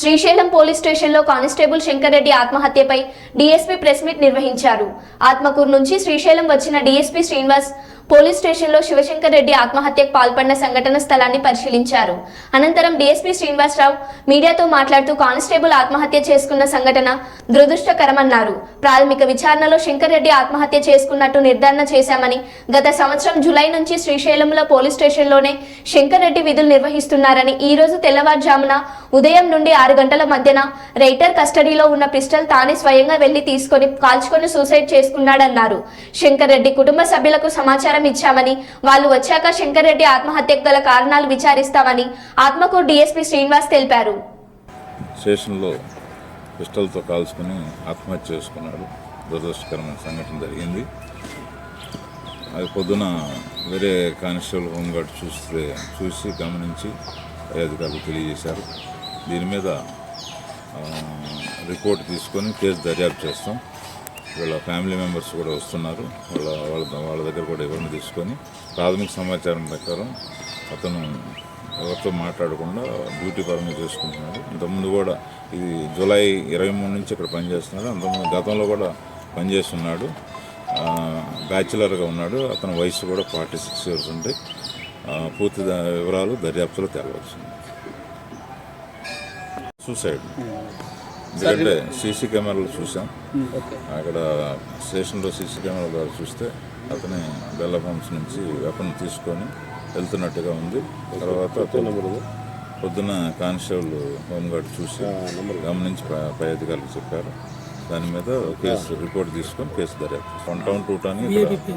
Srisailam police స్టేషన్లో constable Shankar Reddy ఆత్మహత్యపై DSP press meet నిర్వహించారు. ఆత్మకూరు నుంచి శ్రీశైలం వచ్చిన డీఎస్పీ శ్రీనివాస్ పోలీస్ స్టేషన్లో శివశంకర్ రెడ్డి ఆత్మహత్యకు పాల్పడిన సంఘటన స్థలాన్ని పరిశీలించారు. అనంతరం డీఎస్పీ శ్రీనివాసరావు మీడియాతో మాట్లాడుతూ కానిస్టేబుల్ ఆత్మహత్య చేసుకున్న సంఘటన దురదృష్టకరమన్నారు. ప్రాథమిక విచారణలో శంకర్ రెడ్డి ఆత్మహత్య చేసుకున్నట్టు నిర్ధారణ చేశామని గత సంవత్సరం జులై నుంచి శ్రీశైలంలో పోలీస్ స్టేషన్లోనే శంకర్ రెడ్డి విధులు నిర్వహిస్తున్నారని ఈ రోజు తెల్లవారుజామున ఉదయం నుండి ఆరు గంటల మధ్యన రైటర్ కస్టడీలో ఉన్న పిస్టల్ తానే స్వయంగా వెళ్ళి తీసుకొని కాల్చుకొని సూసైడ్ చేసుకున్నాడన్నారు. శంకర్ రెడ్డి కుటుంబ సభ్యులకు సమాచారం ఇచ్చామని వాళ్ళు వచ్చాక శంకర్ రెడ్డి ఆత్మహత్యకు గల కారణాలు విచారిస్తామని ఆత్మకూరు డీఎస్పీ శ్రీనివాస్ తెలిపారు. స్టేషన్లో పిస్టల్తో కాల్చుకుని ఆత్మహత్య చేసుకున్నాడు. దురదృష్టకరమైన సంఘటన జరిగింది. అది పొద్దున వేరే కానిస్టేబుల్ హోంగార్డ్ చూస్తే చూసి గమనించి అధికారులు తెలియజేశారు. దీని మీద రిపోర్ట్ తీసుకొని కేసు దర్యాప్తు చేస్తాం. వీళ్ళ ఫ్యామిలీ మెంబర్స్ కూడా వస్తున్నారు. వాళ్ళ వాళ్ళ వాళ్ళ దగ్గర కూడా వివరణ తీసుకొని ప్రాథమిక సమాచారం ప్రకారం అతను ఎవరితో మాట్లాడకుండా డ్యూటీ పరంగా చేసుకుంటున్నాడు. ఇంతకుముందు కూడా ఇది జూలై ఇరవై మూడు నుంచి ఇక్కడ పనిచేస్తున్నాడు. అంతకుముందు గతంలో కూడా పనిచేస్తున్నాడు. బ్యాచిలర్గా ఉన్నాడు. అతని వయసు కూడా ఫార్టీ సిక్స్ ఇయర్స్ ఉంటాయి పూర్తి వివరాలు దర్యాప్తులో తెలవచ్చు సూసైడ్. ఎందుకంటే సీసీ కెమెరాలు చూసాం అక్కడ స్టేషన్లో సీసీ కెమెరా ద్వారా చూస్తే అతని బెల్ల పంప్స్ నుంచి వెపన్ తీసుకొని వెళ్తున్నట్టుగా ఉంది. తర్వాత పొద్దున కానిస్టేబుల్ హోంగార్డ్ చూసి గమనించి పై అధికారులకు చెప్పారు. దాని మీద కేసు రిపోర్ట్ తీసుకొని కేసు దర్యాప్తు వన్ టౌన్ టూ టౌన్ మనకి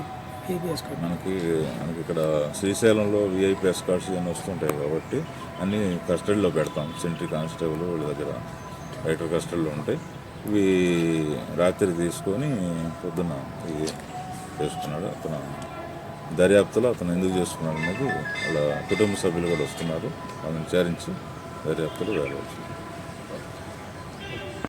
మనకి ఇక్కడ శ్రీశైలంలో విఐపి ఎస్కార్ట్స్ ఇవన్నీ వస్తుంటాయి కాబట్టి అన్నీ కస్టడీలో పెడతాం. సెంట్రీ కానిస్టేబుల్ వీళ్ళ దగ్గర. రైటర్ కస్టడీలో ఉంటాయి. ఇవి రాత్రి తీసుకొని పొద్దున ఇది చేసుకున్నాడు అతను దర్యాప్తులో అతను ఎందుకు చేసుకున్నాడు అనేది వాళ్ళ కుటుంబ సభ్యులు కూడా వస్తున్నారు. వాళ్ళని విచారించి దర్యాప్తులు వెళ్ళవచ్చు